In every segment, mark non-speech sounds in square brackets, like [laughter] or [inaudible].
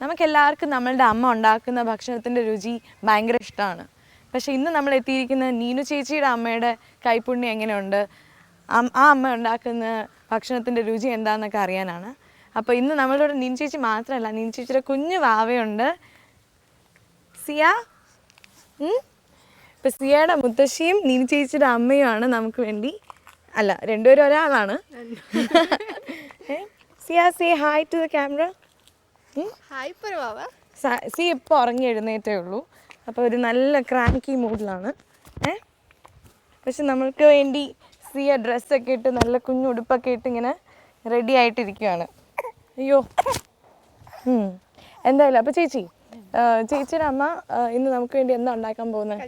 നമുക്ക് എല്ലാവർക്കും നമ്മളുടെ അമ്മ ഉണ്ടാക്കുന്ന ഭക്ഷണത്തിന്റെ രുചി ഭയങ്കര ഇഷ്ടമാണ്. പക്ഷേ ഇന്ന് നമ്മൾ എത്തിയിരിക്കുന്ന നീനു ചേച്ചിയുടെ അമ്മയുടെ കൈപ്പുണ്യം എങ്ങനെയുണ്ട്? ആ അമ്മ ഉണ്ടാക്കുന്ന ഭക്ഷണത്തിന്റെ രുചി എന്താണെന്നൊക്കെ അറിയാനാണ്. അപ്പോൾ ഇന്ന് നമ്മളോട് നീൻ ചേച്ചി മാത്രമല്ല നീൻ ചേച്ചിയുടെ കുഞ്ഞു വാവയുണ്ട്. സിയ? ഇപ്പം സിയയുടെ മുത്തശ്ശിയും നീനു ചേച്ചിയുടെ അമ്മയുമാണ് നമുക്ക് വേണ്ടി. അല്ല രണ്ടുപേരും ഒരാളാണ്. Ziya say hi to the camera C ഇപ്പോൾ ഉറങ്ങി എഴുന്നേറ്റേ ഉള്ളൂ. അപ്പോൾ ഒരു നല്ല ക്രാങ്കി മൂഡിലാണ് ഏ? പക്ഷെ നമ്മൾക്ക് വേണ്ടി സിയ ഡ്രസ്സൊക്കെ ഇട്ട് നല്ല കുഞ്ഞു ഉടുപ്പൊക്കെ ഇട്ട് ഇങ്ങനെ റെഡി ആയിട്ടിരിക്കുകയാണ് അയ്യോ. എന്തായാലും അപ്പോൾ ചേച്ചി ചേച്ചിയുടെ അമ്മ ഇന്ന് നമുക്ക് വേണ്ടി എന്താ ഉണ്ടാക്കാൻ പോകുന്നത്?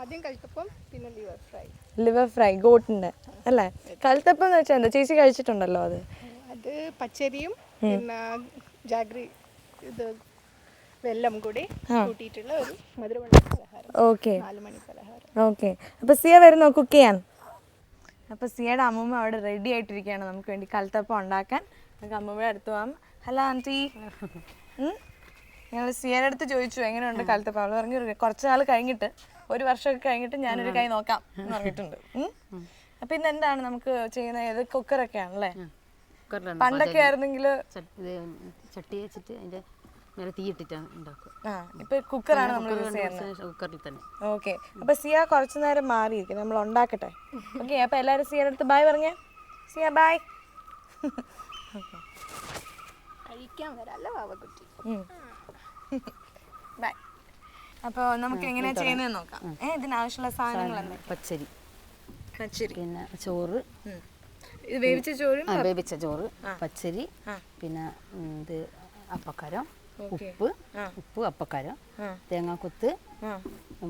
ആദ്യം കൽത്തപ്പം പിന്നെ ലിവർ ഫ്രൈ ലിവർ ഫ്രൈ ഗോട്ടിന്റെ അല്ലേ? കൽത്തപ്പം എന്ന് വെച്ചാൽ എന്താ? ചേച്ചി കഴിച്ചിട്ടുണ്ടല്ലോ അത്. അത് പച്ചരിയും പിന്നെ ജാഗ്രി ഇത് വെല്ലം കൂടി കൂട്ടിയിട്ടുള്ള ഒരു മധുരമുള്ള പലഹാരം. ഓക്കെ. നാല് മണി പലഹാരം. ഓക്കെ. അപ്പോൾ സിയ വരുന്നോ? കുക്ക് ചെയ്യാൻ? അപ്പോൾ സിയയുടെ അമ്മൂമ്മ അവിടെ റെഡി ആയിട്ടിരിക്കുകയാണ്. നമുക്ക് വേണ്ടി കൽത്തപ്പം ഉണ്ടാക്കാൻ. നമുക്ക് അമ്മൂമ്മയുടെ അടുത്ത് പോകാം ഹലോ ആന്റി ഞങ്ങൾ സിയയുടെ അടുത്ത് ചോദിച്ചു എങ്ങനെയുണ്ട് കൽത്തപ്പം? അവൾ പറഞ്ഞു "ഒരു കുറച്ച് നാൾ കഴിഞ്ഞിട്ട് ഒരു വർഷമൊക്കെ കഴിഞ്ഞിട്ട് ഞാനൊരു കൈ നോക്കാം എന്ന് പറഞ്ഞിട്ടുണ്ട്. ഉം. അപ്പോൾ ഇന്ന് എന്താണ് നമുക്ക് ചെയ്യുന്നത്? ഇത് കുക്കറൊക്കെയാണല്ലേ കുക്കറിലാണ് പണ്ടൊക്കെ ആയിരുന്നെങ്കിൽ ചട്ടി ഇത് അതിന്റെ വെച്ചിട്ട് അതിന്റെ മേലെ തീയിട്ടിട്ടാണ് ഉണ്ടാക്കുക. ആ ഇപ്പൊ കുക്കറാണ് നമ്മൾ യൂസ് ചെയ്യുന്നത്. കുക്കറിൽ തന്നെ. ഓക്കെ. അപ്പൊ സിയ കുറച്ചു നേരം മാറിയിരിക്കും. നമ്മൾ ഉണ്ടാക്കട്ടെ. ഓക്കെ അപ്പൊ എല്ലാരും സിയയുടെ അടുത്ത് ബായ് പറഞ്ഞേ. സിയ ബായ് കഴിക്കാൻ വരാല്ല വാവക്കുട്ടി ബായ് അപ്പോൾ നമുക്ക് എങ്ങനെയാ ചെയ്യുന്നത് നോക്കാം. ഏഹ് ഇതിനാവശ്യമുള്ള സാധനങ്ങൾ പച്ചരി. പച്ചരി. പിന്നെ ചോറ്. വേവിച്ച ചോറും വേവിച്ച ചോറ് പച്ചരി പിന്നെ ഇത് അപ്പക്കാരം ഉപ്പ് ഉപ്പ് അപ്പക്കാരം. തേങ്ങാക്കൊത്ത്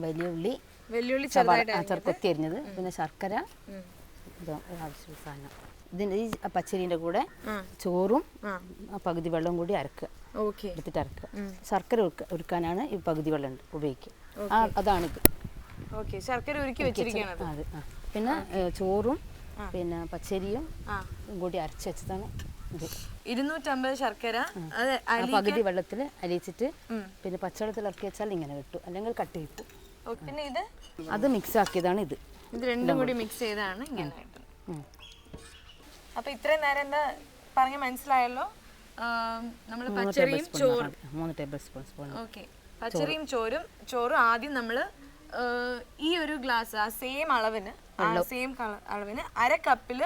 വലിയ ഉള്ളി വലിയുള്ളി ചെറുക്കൊത്തി അരിഞ്ഞത്. പിന്നെ ശർക്കര ആവശ്യമുള്ള സാധനം. ഇതിന്റെ ഈ പച്ചരിന്റെ കൂടെ ചോറും പകുതി വെള്ളം കൂടി അരക്കുക. എടുത്തിട്ട് അരക്കുക. ശർക്കര ഒരുക്കാനാണ് ഈ പകുതി വെള്ളം ഉപയോഗിക്കുക. അതാണ് അതാണിത്. ശർക്കര ഉരുക്കി വെച്ചിരിക്കുകയാണ് പിന്നെ ചോറും പിന്നെ പച്ചരിയും കൂടി അരച്ച് വെച്ചതാണ് ഇത്. ഇരുന്നൂറ്റമ്പത് ശർക്കര പകുതി വെള്ളത്തിൽ അലിയിച്ചിട്ട് പിന്നെ പച്ചവെള്ളത്തിൽ ഇറക്കി വെച്ചാൽ ഇങ്ങനെ കിട്ടും അല്ലെങ്കിൽ കട്ട് കിട്ടും പിന്നെ ഇത്? അത് മിക്സ് ആക്കിയതാണ് ഇത്. ഇത് രണ്ടും കൂടി മിക്സ് ചെയ്താണ് ഇങ്ങനെ. അപ്പൊ ഇത്രയും നേരം എന്താ പറഞ്ഞ മനസ്സിലായല്ലോ? നമ്മൾ പച്ചരിയും ചോറും. മൂന്ന് ടേബിൾ സ്പൂൺ ഓക്കെ. പച്ചരിയും ചോറും ചോറും ആദ്യം നമ്മൾ ഈ ഒരു ഗ്ലാസ് ആ സെയിം അളവിന് ആ സെയിം അളവിന് അര കപ്പിൽ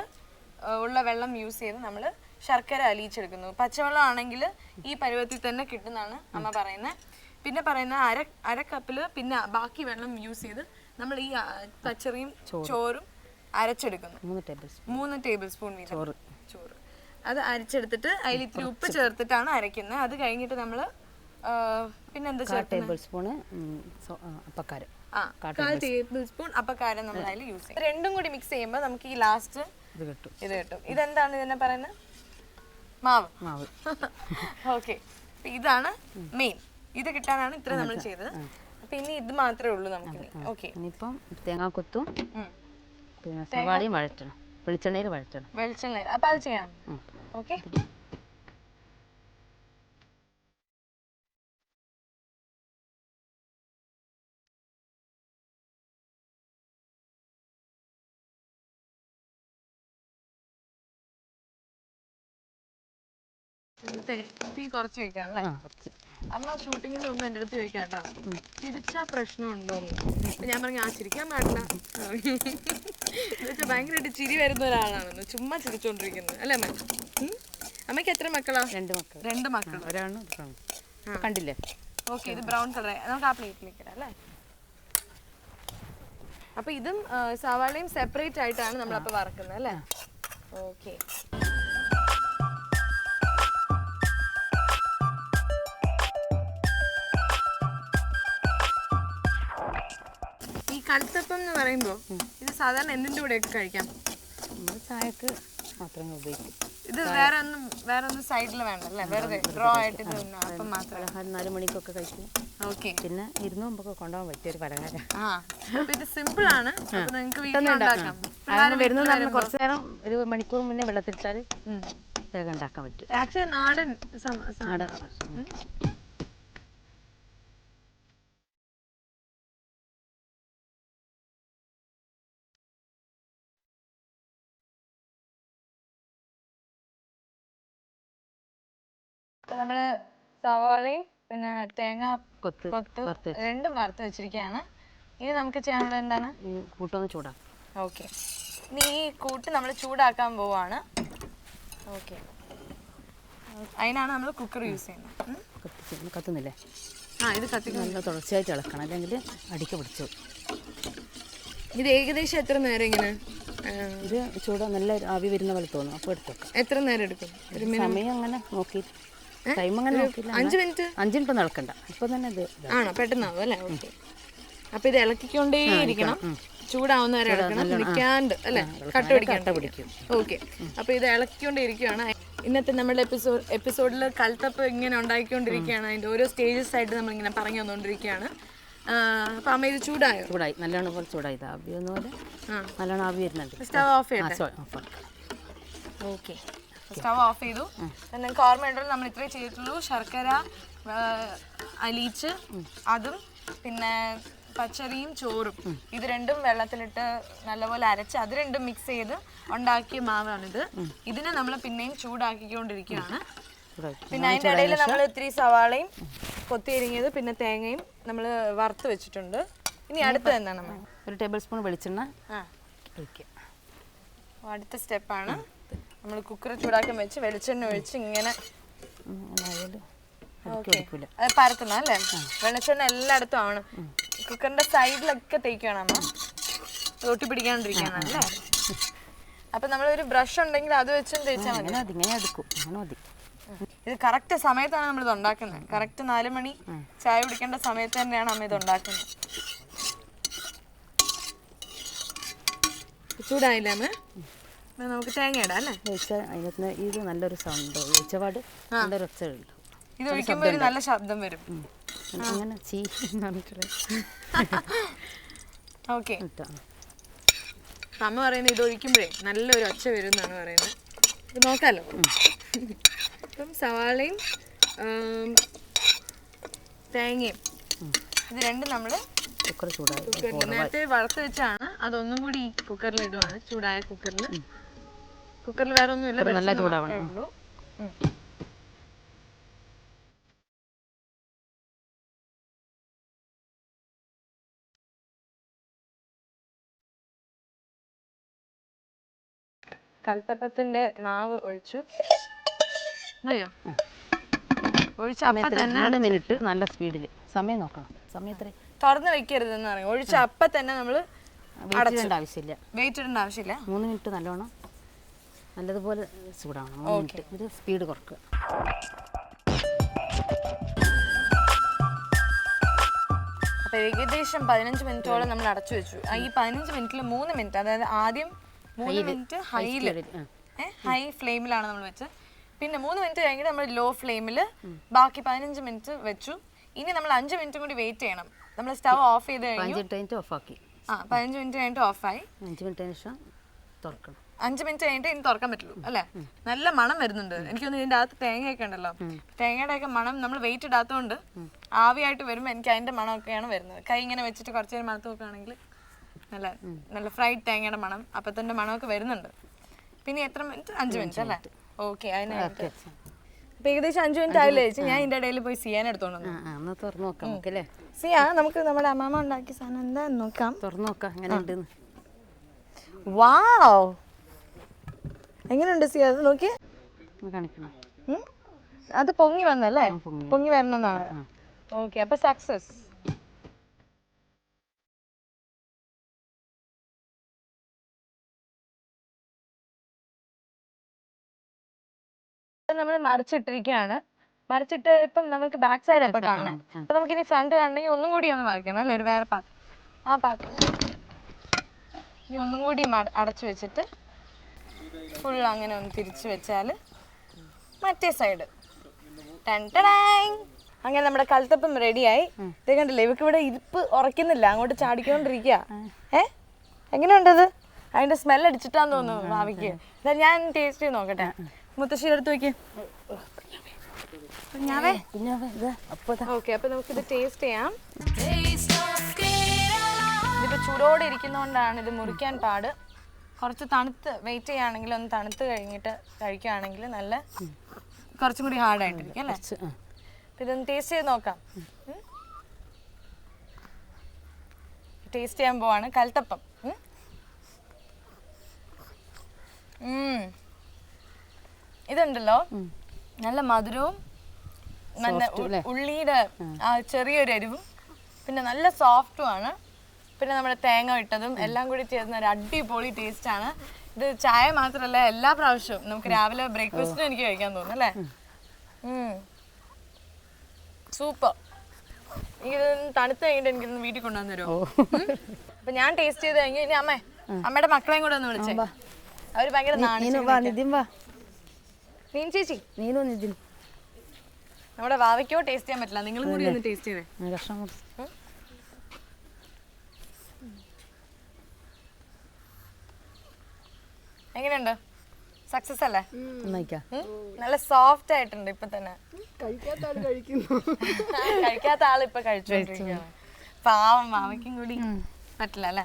ഉള്ള വെള്ളം യൂസ് ചെയ്ത് നമ്മൾ ശർക്കര അലിയിച്ചെടുക്കുന്നു. പച്ചവെള്ളം ആണെങ്കിൽ ഈ പരുവത്തിൽ തന്നെ കിട്ടുന്നതാണ് അമ്മ പറയുന്നത് പിന്നെ പറയുന്ന അര അര കപ്പിൽ പിന്നെ ബാക്കി വെള്ളം യൂസ് ചെയ്ത് നമ്മൾ ഈ പച്ചറിയും ചോറും. അരച്ചെടുക്കുന്നു. മൂന്ന് ടേബിൾ സ്പൂൺ മൂന്ന് ടേബിൾ സ്പൂൺ വീതം. ചോറ്. ചോറ്. അത് അരച്ചെടുത്തിട്ട് അതിൽ ഇത്തിരി ഉപ്പ് ചേർത്തിട്ടാണ് അരയ്ക്കുന്നത്. അത് കഴിഞ്ഞിട്ട് നമ്മൾ പിന്നെന്താ ടേബിൾ സ്പൂണ് അപ്പക്കാരം. കാൽ ടേബിൾ സ്പൂൺ അപ്പക്കാരം നമ്മൾ അതിൽ യൂസ് ചെയ്യും. രണ്ടും കൂടി മിക്സ് ചെയ്യുമ്പോൾ നമുക്ക് ഈ ലാസ്റ്റ് ഇത് കിട്ടും. ഇത് കിട്ടും. ഇതെന്താണ് ഇതിനെ പറയുന്നത് മാവ്. മാവ്. [laughs] ഓക്കെ ഇതാണ് മെയിൻ ഇത് കിട്ടാനാണ് ഇത്ര നമ്മൾ ചെയ്തത്. അപ്പൊ ഇനി ഇത് മാത്രമേ ഉള്ളൂ നമുക്ക് ഓക്കെ ഇനിയിപ്പം തേങ്ങാക്കൊത്തും പിന്നെ സവാളയും വഴറ്റണം. വെളിച്ചെണ്ണയിൽ വഴറ്റണം. വെളിച്ചെണ്ണയിൽ. അപ്പൊ അത് ചെയ്യാം. ഓക്കെ തീ കുറച്ച് വെക്കാം അല്ലേ അമ്മ ഷൂട്ടിങ്ങിന് മുമ്പ് എന്റെ അടുത്ത് ചോദിക്കാം കേട്ടോ. ചിരിച്ചാ പ്രശ്നമുണ്ടോ അപ്പൊ ഞാൻ പറഞ്ഞു ആ ചിരിക്കാൻ പാടില്ല. എന്നുവെച്ചാൽ ഭയങ്കരമായിട്ട് ചിരി വരുന്ന ഒരാളാണെന്ന് ചുമ്മാ ചിരിച്ചോണ്ടിരിക്കുന്നത് അല്ലേ അമ്മ? അമ്മയ്ക്ക് എത്ര മക്കളാ? രണ്ട് മക്കൾ രണ്ട് മക്കൾ ഒരാണ് കണ്ടില്ലേ? ഓക്കെ ഇത് ബ്രൗൺ കളർ നമുക്ക് ആ പ്ലേറ്റിലേക്ക് ഇടാം അല്ലേ? അപ്പൊ ഇതും സവാളയും സെപ്പറേറ്റ് ആയിട്ടാണ് നമ്മൾ അപ്പൊ വറക്കുന്നത് അല്ലേ? ഓക്കെ. കൽത്തപ്പം എന്ന് പറയുമ്പോൾ ഇത് സാധാരണ എന്തിന്റെ കൂടെയൊക്കെ കഴിക്കാം? നമ്മൾ ചായക്ക് മാത്രമേ ഉപയോഗിക്കും. ഇത് വേറെ ഒന്നും വേറെ ഒന്നും സൈഡിൽ വേണ്ടല്ലേ വെറുതെ റോ ആയിട്ട് ഇത്. അപ്പം മാത്രം. പലഹാരം നാല് മണിക്കൊക്കെ കഴിക്കും. ഓക്കെ പിന്നെ ഇരുന്ന് മുമ്പൊക്കെ കൊണ്ടുപോകാൻ പറ്റിയ ഒരു പലഹാരം. ആ ഇത് സിമ്പിൾ ആണ്. നിങ്ങൾക്ക് അങ്ങനെ വരുന്നത് നമ്മൾ കുറച്ച് നേരം ഒരു മണിക്കൂർ മുന്നേ വെള്ളത്തിലിട്ടാൽ വേഗം ഉണ്ടാക്കാൻ പറ്റും. ആക്ച്വലി നാടൻ നാടൻ നമ്മൾ സവാളയും പിന്നെ തേങ്ങ കൊത്ത് കൊത്ത് വറുത്ത് രണ്ടും വറുത്ത് വെച്ചിരിക്കുകയാണ് ഇനി നമുക്ക് ചെയ്യാനുള്ളത് എന്താണ്? ഈ കൂട്ടൊന്ന് ചൂടാക്കും ഓക്കെ. ഇനി ഈ കൂട്ട് നമ്മൾ ചൂടാക്കാൻ പോവാണ്. ഓക്കെ. അതിനാണ് നമ്മൾ കുക്കർ യൂസ് ചെയ്യുന്നത്. ഉം. കത്തിച്ച് കത്തുന്നില്ലേ? ആ ഇത് കത്തിക്കണം നല്ല തുടർച്ചയായിട്ട് ഇളക്കണം. അല്ലെങ്കിൽ അടിക്ക് പിടിച്ചു. ഇത് ഏകദേശം എത്ര നേരം ഇങ്ങനെ ആ, ഇത് ചൂടാ നല്ല ആവി വരുന്ന പോലെ തോന്നും. അപ്പോൾ എടുത്തു വെക്കാം. എത്ര നേരം എടുക്കും? ഒരു സമയം അങ്ങനെ നോക്കി ടൈം അങ്ങനെ നോക്കില്ല അഞ്ച് മിനിറ്റ് അഞ്ച് മിനിറ്റ് നടക്കണ്ട. ഇപ്പം തന്നെ ഇത്. ആണോ? പെട്ടെന്നാവും അല്ലേ? ഓക്കെ അപ്പൊ ഇത് ഇളക്കിക്കൊണ്ടേ ഇരിക്കണം ചൂടാവുന്ന വരെ ഇളക്കണം. നിൽക്കാണ്ട് അല്ലേ? കട്ട പിടിക്കാണ്ട് പിടിക്കും. ഓക്കെ അപ്പൊ ഇത് ഇളക്കിക്കൊണ്ടേ ഇരിക്കുകയാണ് ഇന്നത്തെ നമ്മുടെ എപ്പിസോഡ് എപ്പിസോഡിൽ കൽത്തപ്പ് ഇങ്ങനെ ഉണ്ടാക്കിക്കൊണ്ടിരിക്കുകയാണ് അതിന്റെ ഓരോ സ്റ്റേജസ് ആയിട്ട് നമ്മൾ ഇങ്ങനെ പറഞ്ഞു തന്നുകൊണ്ടിരിക്കുകയാണ് അപ്പൊ അമ്മ ഇത് ചൂടായോ? ചൂടായി. നല്ലോണം പോലെ ചൂടായി. ആവി ഒന്നുപോലെ നല്ലോണം ആവി വരുന്നുണ്ട്. സ്റ്റവ് ഓഫ് ചെയ്യട്ടെ. ഓക്കെ സ്റ്റവ് ഓഫ് ചെയ്തു. നിങ്ങൾക്ക് ഓർമ്മയുണ്ടല്ലോ നമ്മൾ ഇത്രേ ചെയ്തിട്ടുള്ളൂ. ശർക്കര അലീച്ച് അലിയിച്ച് അതും പിന്നെ പച്ചരിയും ചോറും. ഇത് രണ്ടും വെള്ളത്തിലിട്ട് നല്ലപോലെ അരച്ച് അത് രണ്ടും മിക്സ് ചെയ്ത് ഉണ്ടാക്കിയ മാവാണിത്. ഇതിനെ നമ്മൾ പിന്നെയും ചൂടാക്കിക്കൊണ്ടിരിക്കുകയാണ്. പിന്നെ അതിന്റെ ഇടയിൽ നമ്മൾ ഇത്തിരി സവാളയും കൊത്തിയരിഞ്ഞത് പിന്നെ തേങ്ങയും നമ്മൾ വറുത്ത് വെച്ചിട്ടുണ്ട്. ഇനി അടുത്തത് എന്താണ് ഒരു ടേബിൾ സ്പൂൺ വെളിച്ചെണ്ണ അടുത്ത സ്റ്റെപ്പാണ്. നമ്മൾ കുക്കർ ചൂടാക്കി വെച്ച് വെളിച്ചെണ്ണ ഒഴിച്ച് ഇങ്ങനെ അത് പരത്തണം അല്ലേ? വെളിച്ചെണ്ണ എല്ലായിടത്തും ആണ്. കുക്കറിന്റെ സൈഡിലൊക്കെ തേക്കണം അമ്മ. തോട്ടി പിടിക്കാണ്ടിരിക്കണം അല്ലേ? അപ്പൊ നമ്മളൊരു ബ്രഷ് ഉണ്ടെങ്കിൽ അത് വെച്ചും തേച്ചാൽ മതി. ഇത് കറക്റ്റ് സമയത്താണ് നമ്മൾ ഇത് ഉണ്ടാക്കുന്നത്. കറക്റ്റ് നാല് മണി ചായ കുടിക്കേണ്ട സമയത്ത് തന്നെയാണ് അമ്മ ഇത് ഉണ്ടാക്കുന്നത്. ചൂടായില്ലേ അമ്മ? നമുക്ക് തേങ്ങ ഇടാം അല്ലേ? അതിനകത്ത് ഇത് നല്ലൊരു സൗണ്ട് ഒഴിച്ചപാട് നല്ലൊരു ഒച്ച ഉണ്ട് ഇത് ഒഴിക്കുമ്പോൾ ഒരു നല്ല ശബ്ദം വരും. അങ്ങനെ ചീ ഓക്കെ. അമ്മ പറയുന്നത് ഇത് ഒഴിക്കുമ്പോഴേ നല്ലൊരു ഒച്ച വരും എന്നാണ് പറയുന്നത്. ഇത് നോക്കാലോ. അപ്പം സവാളയും തേങ്ങയും ഇത് രണ്ടും നമ്മൾ കുക്കർ ചൂടായി. കുക്കറിൽ നേരത്തെ വറുത്ത് വെച്ചാണ്. അതൊന്നും കൂടി ഈ കുക്കറിൽ ഇടുവാണ് ചൂടായ കുക്കറിൽ കുക്കറിൽ വേറെ ഒന്നുമില്ല നല്ല ചൂടാവണം. കൽത്തപ്പത്തിന്റെ നാവ് ഒഴിച്ചു. അറിയോ ഒഴിച്ച അപ്പ തന്നെ രണ്ട് മിനിറ്റ് നല്ല സ്പീഡിൽ. സമയം നോക്കണം. സമയം എത്ര തുറന്ന് വെക്കരുതെന്ന് പറയും ഒഴിച്ച അപ്പ തന്നെ നമ്മൾ വെയിറ്റ് ചെയ്യേണ്ട ആവശ്യമില്ല. വെയിറ്റ് ഇടേണ്ട ആവശ്യമില്ല. മൂന്ന് മിനിറ്റ് നല്ലോണം നല്ലതുപോലെ ചൂടാവണം. എന്നിട്ട് ഇത് സ്പീഡ് കുറക്കുക അപ്പോൾ ഏകദേശം പതിനഞ്ച് മിനിറ്റോളം നമ്മൾ അടച്ചു വെച്ചു. ഈ പതിനഞ്ച് മിനിറ്റിൽ മൂന്ന് മിനിറ്റ് അതായത് ആദ്യം മൂന്ന് മിനിറ്റ് ഹൈയിൽ ഹൈ ഫ്ലെയിമിലാണ് നമ്മൾ വെച്ചത്. പിന്നെ മൂന്ന് മിനിറ്റ് കഴിഞ്ഞിട്ട് നമ്മൾ ലോ ഫ്ലെയിമിൽ ബാക്കി പതിനഞ്ച് മിനിറ്റ് വെച്ചു. ഇനി നമ്മൾ അഞ്ച് മിനിറ്റും കൂടി വെയിറ്റ് ചെയ്യണം. നമ്മൾ സ്റ്റവ് ഓഫ് ചെയ്ത് കഴിഞ്ഞു. അഞ്ച് മിനിറ്റ് ഓഫാക്കി ആ പതിനഞ്ച് മിനിറ്റ് കഴിഞ്ഞിട്ട് ഓഫായി അഞ്ച് മിനിറ്റ് ശേഷം തുറക്കണം. അഞ്ച് മിനിറ്റ് കഴിഞ്ഞിട്ട് ഇനി തുറക്കാൻ പറ്റുള്ളൂ അല്ലേ? നല്ല മണം വരുന്നുണ്ട്. എനിക്കൊന്ന് ഇതിന്റെ അകത്ത് തേങ്ങയൊക്കെ ഉണ്ടല്ലോ. തേങ്ങയുടെ ഒക്കെ മണം നമ്മൾ വെയിറ്റ് ഇടാത്തതുകൊണ്ട് ആവിയായിട്ട് വരുമ്പോൾ എനിക്ക് അതിന്റെ മണമൊക്കെയാണ് വരുന്നത്. കൈ ഇങ്ങനെ വെച്ചിട്ട് കുറച്ച് നേരം മണത്ത് നോക്കുകയാണെങ്കിൽ നല്ല നല്ല ഫ്രൈഡ് തേങ്ങയുടെ മണം അപ്പത്തിന്റെ മണമൊക്കെ വരുന്നുണ്ട്. പിന്നെ എത്ര മിനിറ്റ്? അഞ്ച് മിനിറ്റ് അല്ലേ? ഓക്കെ അതിന് അപ്പൊ ഏകദേശം അഞ്ചു മിനിറ്റ് ആയില്ലേ ചേച്ചി? ഞാൻ ഇതിന്റെ ഇടയിൽ പോയി സിയാൻ എടുത്തോണ്ട് സിയാ നമുക്ക് നമ്മുടെ അമ്മാമ്മ ഉണ്ടാക്കിയ സാധനം എന്താ നോക്കാം. തുറന്നു നോക്കാം ഉണ്ടെന്ന് വാവ് എങ്ങനെയുണ്ട് സി അത് ഒന്ന് അത് പൊങ്ങി വന്നല്ലേ? പൊങ്ങി. വരണമെന്നാണ്. ഓക്കെ അപ്പൊ സക്സസ് നമ്മൾ മറിച്ചിട്ടിരിക്കുകയാണ്. മറിച്ചിട്ട് ഇപ്പം നമുക്ക് ബാക്ക് സൈഡ് ഇപ്പൊ കാണണം അപ്പൊ നമുക്ക് ഇനി ഫ്രണ്ട് കാണണമെങ്കിൽ ഒന്നും കൂടി ഒന്ന് മറിക്കണം അല്ലേ? ഒരു വേറെ പാത്രം ആ പാത്രം ഇനി ഒന്നും കൂടി അടച്ചു വെച്ചിട്ട് ഫുൾ അങ്ങനെ ഒന്ന് തിരിച്ചു വെച്ചാൽ മറ്റേ സൈഡ് അങ്ങനെ നമ്മുടെ കൽത്തപ്പം റെഡിയായി ഇത് കണ്ടില്ലേ? ഇവക്ക് ഇവിടെ ഇരിപ്പ് ഉറക്കുന്നില്ല അങ്ങോട്ട് ചാടിക്കൊണ്ടിരിക്കുക ഏ? എങ്ങനെയുണ്ടത്? അതിന്റെ സ്മെൽ അടിച്ചിട്ടാന്ന് തോന്നുന്നു ഭാവിക്ക്. ഇതാ ഞാൻ ടേസ്റ്റ് ചെയ്ത് നോക്കട്ടെ. മുത്തശ്ശി എടുത്ത് നോക്കി ഓക്കെ അപ്പൊ നമുക്ക് ഇത് ടേസ്റ്റ് ചെയ്യാം ഇതിപ്പോ ചൂടോടെ ഇരിക്കുന്നതുകൊണ്ടാണ് ഇത് മുറിക്കാൻ പാട്. കുറച്ച് തണുത്ത് വെയിറ്റ് ചെയ്യുകയാണെങ്കിൽ ഒന്ന് തണുത്ത് കഴിഞ്ഞിട്ട് കഴിക്കുകയാണെങ്കിൽ നല്ല കുറച്ചും കൂടി ഹാർഡായിട്ടിരിക്കും അല്ലേ? ഇതൊന്ന് ടേസ്റ്റ് ചെയ്ത് നോക്കാം. ടേസ്റ്റ് ചെയ്യാൻ പോവാണ്. കൽത്തപ്പം. ഇതുണ്ടല്ലോ. നല്ല മധുരവും നല്ല? ഉള്ളിയുടെ ആ. ചെറിയൊരു എരിവും പിന്നെ നല്ല സോഫ്റ്റും ആണ്. പിന്നെ നമ്മുടെ തേങ്ങ ഇട്ടതും എല്ലാം കൂടി ചേർന്ന ഒരു അടിപൊളി ടേസ്റ്റ് ആണ്. ഇത് ചായ മാത്രമല്ല എല്ലാ പ്രാവശ്യവും നമുക്ക് രാവിലെ ബ്രേക്ക്ഫാസ്റ്റിന് എനിക്ക് കഴിക്കാൻ തോന്നും അല്ലേ? സൂപ്പർ എനിക്കിത് തണുത്ത് കഴിഞ്ഞിട്ട് എനിക്കൊന്ന് വീട്ടിൽ കൊണ്ടുവന്ന് തരുമോ? അപ്പൊ ഞാൻ ടേസ്റ്റ് ചെയ്ത് കഴിഞ്ഞു ഇനി അമ്മേ അമ്മയുടെ മക്കളെയും കൂടെ ഒന്ന് വിളിച്ചേ. അവർ ഭയങ്കര നീൻ ചേച്ചി. നീനു നിതിൻ. നമ്മുടെ വാവയ്ക്കോ ടേസ്റ്റ് ചെയ്യാൻ പറ്റില്ല. നിങ്ങളും കൂടി ഒന്ന് ടേസ്റ്റ് ചെയ്തേ. എങ്ങനെയുണ്ട്? സക്സസ് അല്ലേ? നല്ല സോഫ്റ്റ് ആയിട്ടുണ്ട് ഇപ്പൊ തന്നെ. കഴിക്കാത്ത ആൾ കഴിക്കുന്നു. [laughs] കഴിക്കാത്ത ആൾ ഇപ്പൊ കഴിച്ചു. പാവം മാമയ്ക്കും കൂടി പറ്റില്ല അല്ലേ?